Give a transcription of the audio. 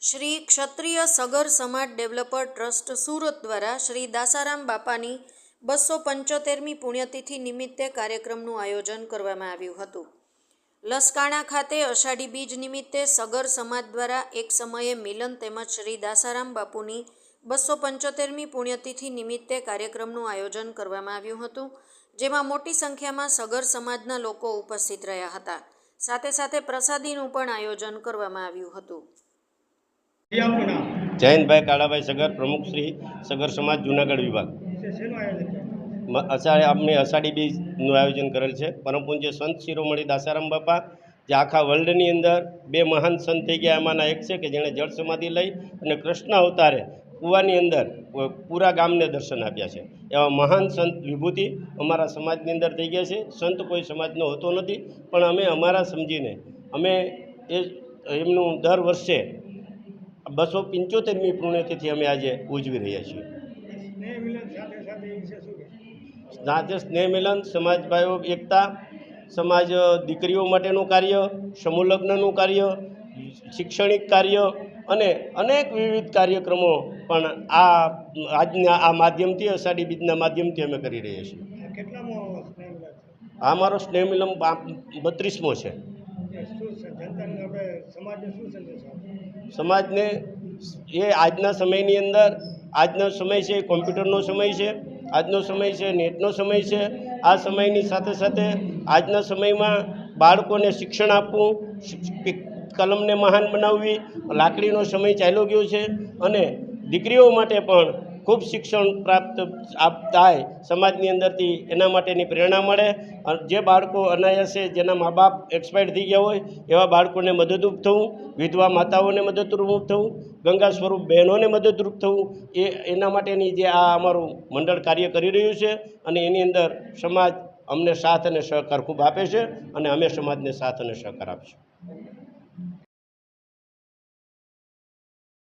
શ્રી ક્ષત્રિય સગર સમાજ developer trust Surat દ્વારા શ્રી દાસારામ બાપાની બસો પંચોતેરમી પુણ્યતિથિ નિમિત્તે કાર્યક્રમનું આયોજન કરવામાં આવ્યું હતું. લસકાણા ખાતે અષાઢી બીજ નિમિત્તે સગર સમાજ દ્વારા એક સમયે મિલન તેમજ શ્રી દાસારામ બાપુની બસો પંચોતેરમી પુણ્યતિથિ નિમિત્તે કાર્યક્રમનું આયોજન કરવામાં આવ્યું હતું, જેમાં મોટી સંખ્યામાં સગર સમાજના લોકો ઉપસ્થિત રહ્યા હતા. સાથે સાથે પ્રસાદીનું પણ આયોજન કરવામાં આવ્યું હતું. જયંતભાઈ કાળાભાઈ સગર પ્રમુખ શ્રી સગર સમાજ જુનાગઢ વિભાગ. અષાઢી અમે અષાઢી બીજનું આયોજન કરેલ છે. પરમ સંત શિરોમણી દાસારામ બાપા જે આખા વર્લ્ડની અંદર બે મહાન સંત થઈ ગયા એમાંના એક છે કે જેણે જળ સમાધિ લઈ અને કૃષ્ણ અવતારે કૂવાની અંદર પૂરા ગામને દર્શન આપ્યા છે. એવા મહાન સંત વિભૂતિ અમારા સમાજની અંદર થઈ ગયા છે. સંત કોઈ સમાજનો હોતો નથી પણ અમે અમારા સમજીને અમે એ એમનું દર વર્ષે બસો પંચોતેરમી પુણ્યતિથિ અમે આજે ઉજવી રહ્યા છીએ. સ્નેહ મિલન સાથે સ્નેહ મિલન સમાજ ભાઈઓ એકતા સમાજ દીકરીઓ માટેનું કાર્ય સમૂહ લગ્નનું કાર્ય શૈક્ષણિક કાર્ય અને અનેક વિવિધ કાર્યક્રમો પણ આ આજના આ માધ્યમથી અષાઢી બીજના માધ્યમથી અમે કરી રહ્યા છીએ. આ મારો સ્નેહ મિલન બત્રીસમો છે. જનતાને આપણે સમાજને શું સમાજને એ આજના સમયની અંદર, આજનો સમય છે, કોમ્પ્યુટરનો સમય છે, આજનો સમય છે, નેટનો સમય છે, આ સમયની સાથે સાથે આજના સમયમાં બાળકોને શિક્ષણ આપવું કલમને મહાન બનાવવી, લાકડીનો સમય ચાલ્યો ગયો છે અને દીકરીઓ માટે પણ ખૂબ શિક્ષણ પ્રાપ્ત થાય સમાજની અંદરથી એના માટેની પ્રેરણા મળે. જે બાળકો અનાયાસે જેના મા બાપ એક્સપાયર્ડ થઈ ગયા હોય, એવા બાળકોને મદદરૂપ થવું, વિધવા માતાઓને મદદરૂપ થવું, ગંગા સ્વરૂપ બહેનોને મદદરૂપ થવું, એ એના માટેની જે આ અમારું મંડળ કાર્ય કરી રહ્યું છે અને એની અંદર સમાજ અમને સાથ અને સહકાર ખૂબ આપે છે અને અમે સમાજને સાથ અને સહકાર આપીશું.